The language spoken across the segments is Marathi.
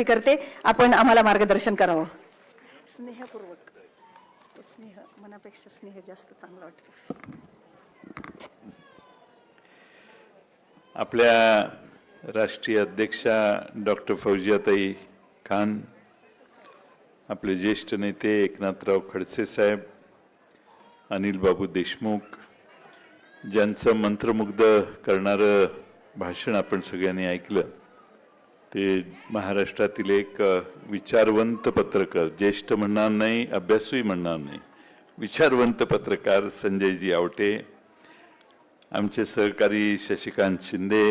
विनंती करते आपण आम्हाला मार्गदर्शन करावं. स्नेहपूर्वक. स्नेह मनापेक्षा स्नेह जास्त चांगलं वाटतं. आपल्या राष्ट्रीय अध्यक्षा डॉक्टर फौजियाताई खान आपले ज्येष्ठ नेते एकनाथराव खडसे साहेब अनिल बाबू देशमुख ज्यांचं मंत्रमुग्ध करणारं भाषण आपण सगळ्यांनी ऐकलं ते महाराष्ट्रातील एक विचारवंत पत्रकार ज्येष्ठ म्हणणार नाही अभ्यासूही म्हणणार नाही. विचारवंत पत्रकार संजयजी आवटे आमचे सहकारी शशिकांत शिंदे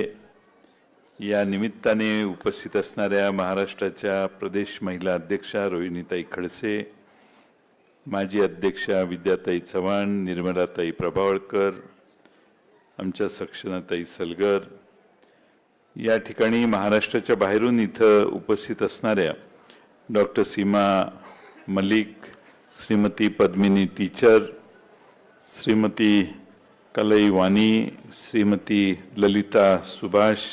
या निमित्ताने उपस्थित असणाऱ्या महाराष्ट्राच्या प्रदेश महिला अध्यक्षा रोहिणीताई खडसे माजी अध्यक्षा विद्याताई चव्हाण निर्मलाताई प्रभावळकर आमच्या सक्षनाताई सलगर या ठिकाणी महाराष्ट्राच्या बाहेरून इथं उपस्थित असणाऱ्या डॉक्टर सीमा मलिक श्रीमती पद्मिनी टीचर श्रीमती कलई वाणी श्रीमती ललिता सुभाष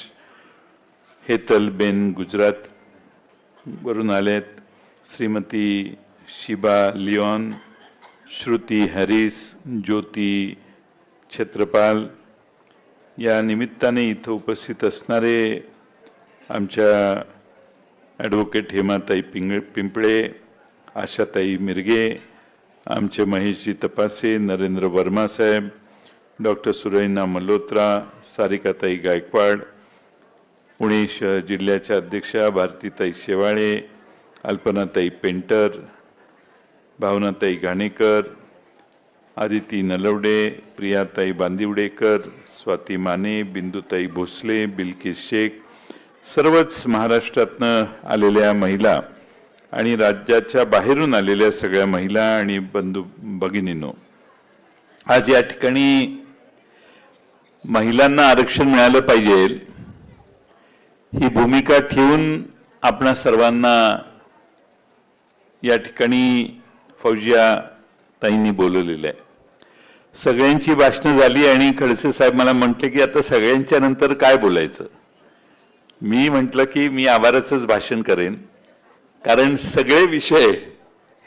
हेतलबेन गुजरात वरून आहेत श्रीमती शिबा लिओन श्रुती हॅरिस ज्योती छत्रपाल या निमित्ताने इथं उपस्थित असणारे आमच्या ॲडव्होकेट हेमाताई पिंग पिंपळे आशाताई मिरगे आमचे महेशजी तपासे नरेंद्र वर्मा साहेब डॉक्टर सुरैना मल्होत्रा सारिकाताई गायकवाड पुणे शहर जिल्ह्याच्या अध्यक्षा भारतीताई शेवाळे अल्पनाताई पेंटर भावनाताई घाणेकर आदिती नलवडे प्रियाताई बांदिवडेकर स्वाती माने बिंदुताई भोसले बिल्किस शेख सर्वच महाराष्ट्रातनं आलेल्या महिला आणि राज्याच्या बाहेरून आलेल्या सगळ्या महिला आणि बंधू भगिनींनो. आज या ठिकाणी महिलांना आरक्षण मिळालं पाहिजे. ही भूमिका ठेवून आपणा सर्वांना या ठिकाणी फौजिया ताईंनी बोलवलेलं आहे. सगळ्यांची भाषणं झाली आणि खडसे साहेब मला म्हटले की आता सगळ्यांच्या नंतर काय बोलायचं? मी म्हटलं की मी आभाराचंच भाषण करेन. कारण सगळे विषय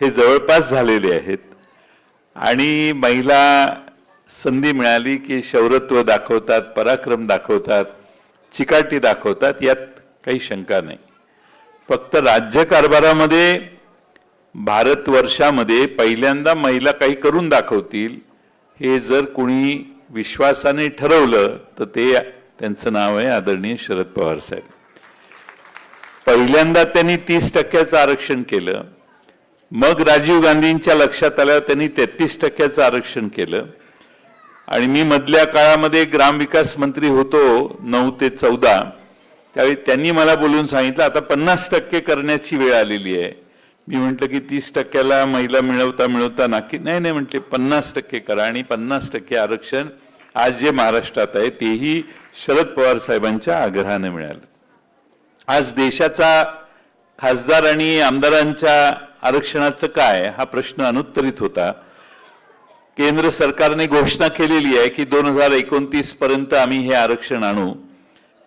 हे जवळपास झालेले आहेत. आणि महिला संधी मिळाली की शौरत्व दाखवतात पराक्रम दाखवतात चिकाटी दाखवतात यात काही शंका नाही. फक्त राज्यकारभारामध्ये भारतवर्षामध्ये पहिल्यांदा महिला काही करून दाखवतील हे जर कोणी विश्वासाने ठरवलं तर ते त्यांचं नाव आहे आदरणीय शरद पवार साहेब. पहिल्यांदा त्यांनी तीस टक्क्याचं आरक्षण केलं. मग राजीव गांधींच्या लक्षात आल्यावर त्यांनी तेहतीस टक्क्याचं आरक्षण केलं. आणि मी मधल्या काळामध्ये ग्रामविकास मंत्री होतो नऊ ते चौदा. त्यावेळी त्यांनी मला बोलून सांगितलं आता पन्नास टक्के करण्याची वेळ आलेली आहे. मी म्हटलं की तीस टक्क्याला महिला मिळवता मिळवता नाकी नाही नाही म्हटले पन्नास टक्के करा आणि पन्नास टक्के आरक्षण आज जे महाराष्ट्रात आहे तेही शरद पवार साहेबांच्या आग्रहाने मिळालं. आज देशाचा खासदार आणि आमदारांच्या आरक्षणाचं काय हा प्रश्न अनुत्तरित होता. केंद्र सरकारने घोषणा केलेली आहे की दोन हजार एकोणतीस पर्यंत आम्ही हे आरक्षण आणू.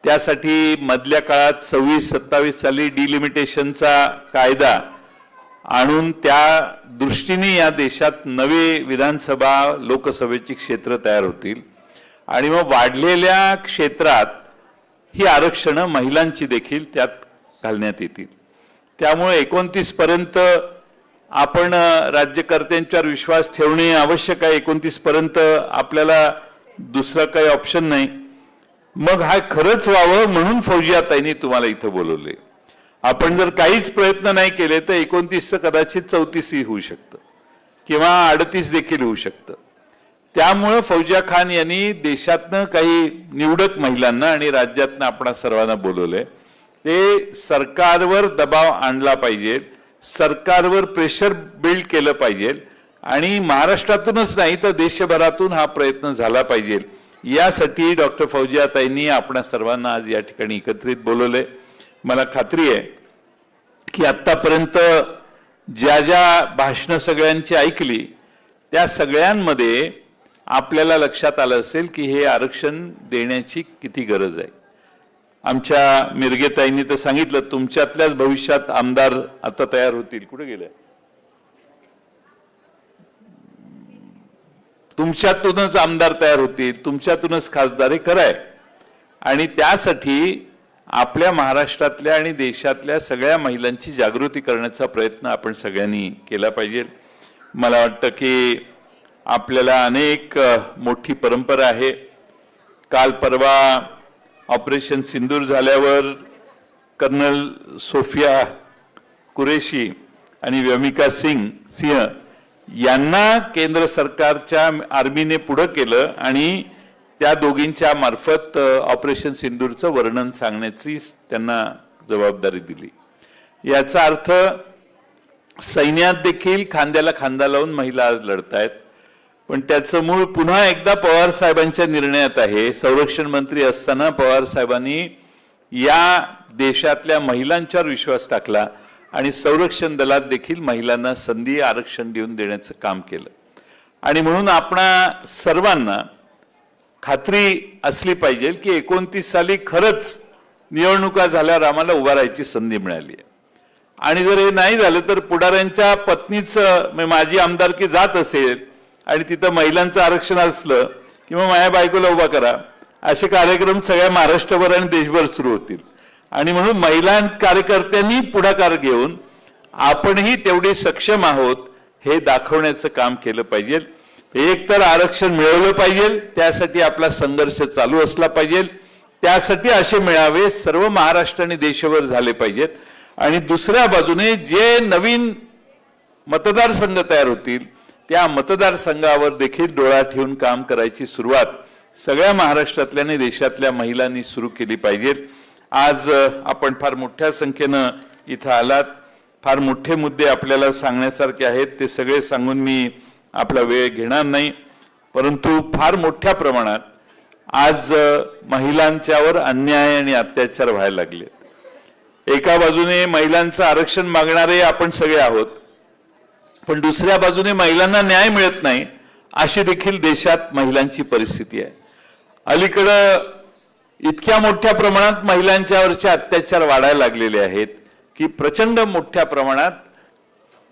त्यासाठी मधल्या काळात सव्वीस सत्तावीस साली डिलिमिटेशनचा कायदा आणून त्या दृष्टीने या देशात नवे विधानसभा लोकसभेची क्षेत्र तयार होतील. आणि मग वाढलेल्या क्षेत्रात ही आरक्षणं महिलांची देखील त्यात घालण्यात येतील. त्यामुळे एकोणतीसपर्यंत आपण राज्यकर्त्यांच्यावर विश्वास ठेवणे आवश्यक आहे. एकोणतीसपर्यंत आपल्याला दुसरा काही ऑप्शन नाही. मग हा खरंच व्हावं म्हणून फौजियाताईंनी तुम्हाला इथं बोलवले आपण जर काहीच प्रयत्न नाही केले तर एकोणतीसचं कदाचित चौतीसही होऊ शकतं. किंवा अडतीस देखील होऊ शकतं. त्यामुळं फौजिया खान यांनी देशातनं काही निवडक महिलांना आणि राज्यातनं आपण सर्वांना बोलवलंय. ते सरकारवर दबाव आणला पाहिजे सरकारवर प्रेशर बिल्ड केलं पाहिजे आणि महाराष्ट्रातूनच नाही तर देशभरातून हा प्रयत्न झाला पाहिजे. यासाठी डॉक्टर फौजियाताईंनी आपण सर्वांना आज या ठिकाणी एकत्रित बोलवलंय. मला खात्री आहे की आतापर्यंत ज्या ज्या भाषणं सगळ्यांची ऐकली त्या सगळ्यांमध्ये आपल्याला लक्षात आलं असेल की हे आरक्षण देण्याची किती गरज आहे. आमच्या मिरगेताईंनी तर सांगितलं तुमच्यातल्याच भविष्यात आमदार आता तयार होतील. कुठे गेले? तुमच्यातूनच आमदार तयार होतील तुमच्यातूनच खासदार हे खरं आहे. आणि त्यासाठी आपल्या महाराष्ट्रातल्या आणि देशातल्या सगळ्या महिलांची जागृती करण्याचा प्रयत्न आपण सगळ्यांनी केला पाहिजे. मला वाटतं की आपल्याला अनेक मोठी परंपरा आहे. काल परवा ऑपरेशन सिंदूर झाल्यावर कर्नल सोफिया कुरेशी आणि व्यमिका सिंग सिंह यांना केंद्र सरकारच्या आर्मीने पुढं केलं आणि त्या दोघींच्या मार्फत ऑपरेशन सिंदूरचं वर्णन सांगण्याची त्यांना जबाबदारी दिली. याचा अर्थ सैन्यात देखील खांद्याला खांदा लावून महिला लढतायत. पण त्याचं मूळ पुन्हा एकदा पवार साहेबांच्या निर्णयात आहे. संरक्षण मंत्री असताना पवार साहेबांनी या देशातल्या महिलांच्यावर विश्वास टाकला आणि संरक्षण दलात देखील महिलांना संधी आरक्षण देऊन देण्याचं काम केलं. आणि म्हणून आपणा सर्वांना खात्री असली पाहिजे की एकोणतीस साली खरंच निवडणुका झाल्यावर आम्हाला उभा राहायची संधी मिळाली आहे. आणि जर हे नाही झालं तर पुढाऱ्यांच्या पत्नीचं म्हणजे माझी आमदारकी जात असेल आणि तिथं महिलांचं आरक्षण असलं किंवा माझ्या बायकोला उभा करा असे कार्यक्रम सगळ्या महाराष्ट्रभर आणि देशभर सुरू होतील. आणि म्हणून महिला कार्यकर्त्यांनी पुढाकार घेऊन आपणही तेवढे सक्षम आहोत हे दाखवण्याचं काम केलं पाहिजे. एक तर आरक्षण मिळवलं पाहिजे त्यासाठी आपला संघर्ष चालू असला पाहिजे त्यासाठी असे मेळावे सर्व महाराष्ट्र आणि देशभर झाले पाहिजेत. आणि दुसऱ्या बाजूने जे नवीन मतदारसंघ तयार होतील त्या मतदारसंघावर देखील डोळा ठेवून काम करायची सुरुवात सगळ्या महाराष्ट्रातल्या आणि देशातल्या महिलांनी सुरू केली पाहिजे. आज आपण फार मोठ्या संख्येनं इथं आलात. फार मोठे मुद्दे आपल्याला सांगण्यासारखे आहेत. ते सगळे सांगून मी आपला वेळ घेणार नाही. परंतु फार मोठ्या प्रमाणात आज महिलांच्यावर अन्याय आणि अत्याचार व्हायला लागलेत एका बाजूने महिलांचं आरक्षण मागणारे आपण सगळे आहोत पण दुसऱ्या बाजूने महिलांना न्याय मिळत नाही अशी देखील देशात महिलांची परिस्थिती आहे. अलीकडं इतक्या मोठ्या प्रमाणात महिलांच्यावरचे अत्याचार वाढायला लागलेले आहेत की प्रचंड मोठ्या प्रमाणात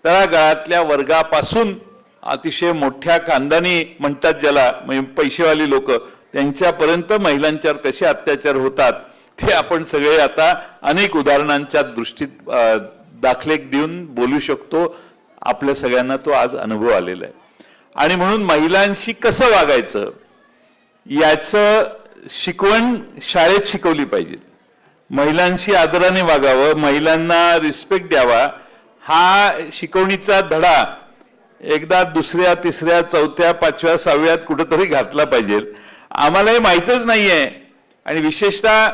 तळागाळातल्या वर्गापासून अतिशय मोठ्या कांदानी म्हणतात ज्याला म्हणजे पैसेवाली लोक त्यांच्यापर्यंत महिलांच्यावर कसे अत्याचार होतात ते आपण सगळे आता अनेक उदाहरणांच्या दृष्टीत दाखले देऊन बोलू शकतो. आपल्या सगळ्यांना तो आज अनुभव आलेला आहे. आणि म्हणून महिलांशी कसं वागायचं? याचं शिकवण शाळेत शिकवली पाहिजे. महिलांशी आदराने वागावं महिलांना रिस्पेक्ट द्यावा हा शिकवणीचा धडा एकदा दुसऱ्या तिसऱ्या चौथ्या पाचव्या सहाव्यात कुठंतरी घातला पाहिजे. आम्हाला हे माहीतच नाहीये. आणि विशेषतः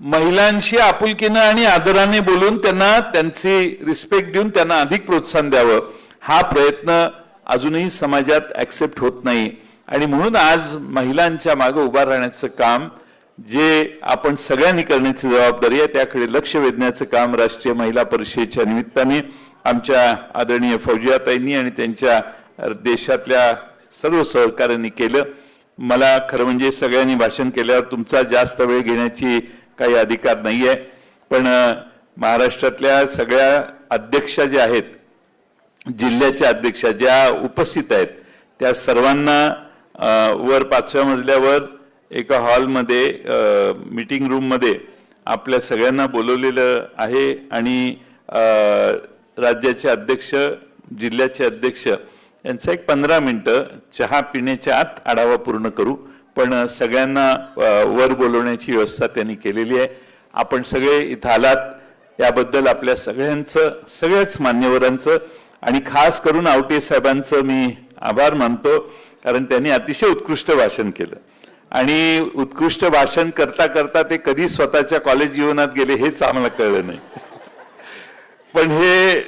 महिलांशी आपुलकीनं आणि आदराने बोलून त्यांना त्यांची रिस्पेक्ट देऊन त्यांना अधिक प्रोत्साहन द्यावं. हा प्रयत्न अजूनही समाजात ॲक्सेप्ट होत नाही. आणि म्हणून आज महिलांच्या मागं उभा राहण्याचं काम जे आपण सगळ्यांनी करण्याची जबाबदारी आहे त्याकडे लक्ष वेधण्याचं काम राष्ट्रीय महिला परिषदेच्या निमित्ताने आमच्या आदरणीय फौजियाताईंनी आणि त्यांच्या देशातल्या सर्व सहकार्यांनी केलं. मला खरं म्हणजे सगळ्यांनी भाषण केल्यावर तुमचा जास्त वेळ घेण्याची काही अधिकार नाही आहे पण महाराष्ट्रातल्या सगळ्या अध्यक्षा ज्या आहेत जिल्ह्याच्या अध्यक्षा ज्या उपस्थित आहेत त्या सर्वांना वर पाचव्या मजल्यावर एका हॉलमध्ये मीटिंग रूममध्ये आपल्या सगळ्यांना बोलवलेलं आहे आणि राज्याचे अध्यक्ष जिल्ह्याचे अध्यक्ष यांचा एक पंधरा मिनिटं चहा पिण्याच्या आत आढावा पूर्ण करू. पण सगळ्यांना वर बोलवण्याची व्यवस्था त्यांनी केलेली आहे. आपण सगळे इथं आलात. याबद्दल आपल्या सगळ्यांचं सगळ्याच मान्यवरांचं आणि खास करून आवटे साहेबांचं मी आभार मानतो कारण त्यांनी अतिशय उत्कृष्ट भाषण केलं. आणि उत्कृष्ट भाषण करता करता ते कधी स्वतःच्या कॉलेज जीवनात गेले हेच आम्हाला कळलं नाही. पण हे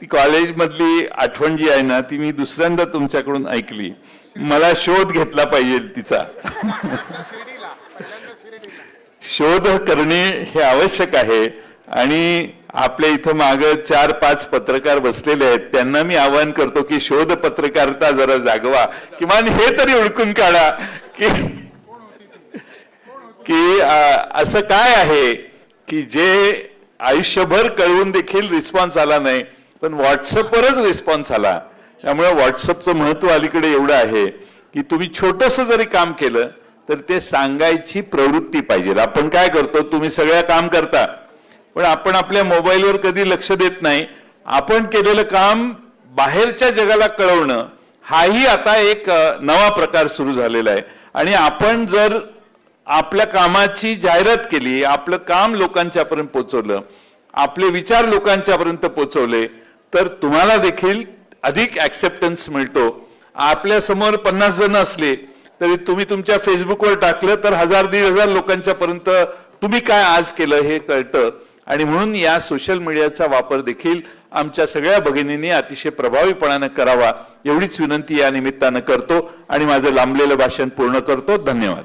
ती कॉलेजमधली आठवण जी आहे ना ती मी दुसऱ्यांदा तुमच्याकडून ऐकली. मला शोध घेतला पाहिजे तिचा. शोध करणे हे आवश्यक आहे. आणि आपल्या इथं माग चार पाच पत्रकार बसलेले आहेत. त्यांना मी आवाहन करतो की शोध पत्रकारिता जरा जागवा. किमान हे तरी ओळखून काढा की की असं काय आहे की जे आयुष्यभर कळवून देखील रिस्पॉन्स आला नाही. पण व्हॉट्सअपवरच रिस्पॉन्स आला. त्यामुळे व्हॉट्सअपचं महत्त्व अलीकडे एवढं आहे की तुम्ही छोटस जरी काम केलं तर ते सांगायची प्रवृत्ती पाहिजे. आपण काय करतो? तुम्ही सगळ्या काम करता. पण आपण आपल्या मोबाईलवर कधी लक्ष देत नाही. आपण केलेलं काम बाहेरच्या जगाला कळवणं हाही आता एक नवा प्रकार सुरू झालेला आहे. आणि आपण जर आपल्या कामाची जाहिरात केली आपलं काम लोकांच्यापर्यंत पोहोचवलं आपले विचार लोकांच्यापर्यंत पोहोचवले तर तुम्हाला देखील अधिक ऍक्सेप्टन्स मिळतो. आपल्यासमोर पन्नास जण असले तरी तुम्ही तुमच्या फेसबुकवर टाकलं तर हजार दीड हजार लोकांच्या पर्यंत तुम्ही काय आज केलं हे कळतं. आणि म्हणून या सोशल मीडियाचा वापर देखील आमच्या सगळ्या भगिनींनी अतिशय प्रभावीपणानं करावा एवढीच विनंती या निमित्तानं करतो. आणि माझं लांबलेलं भाषण पूर्ण करतो. धन्यवाद.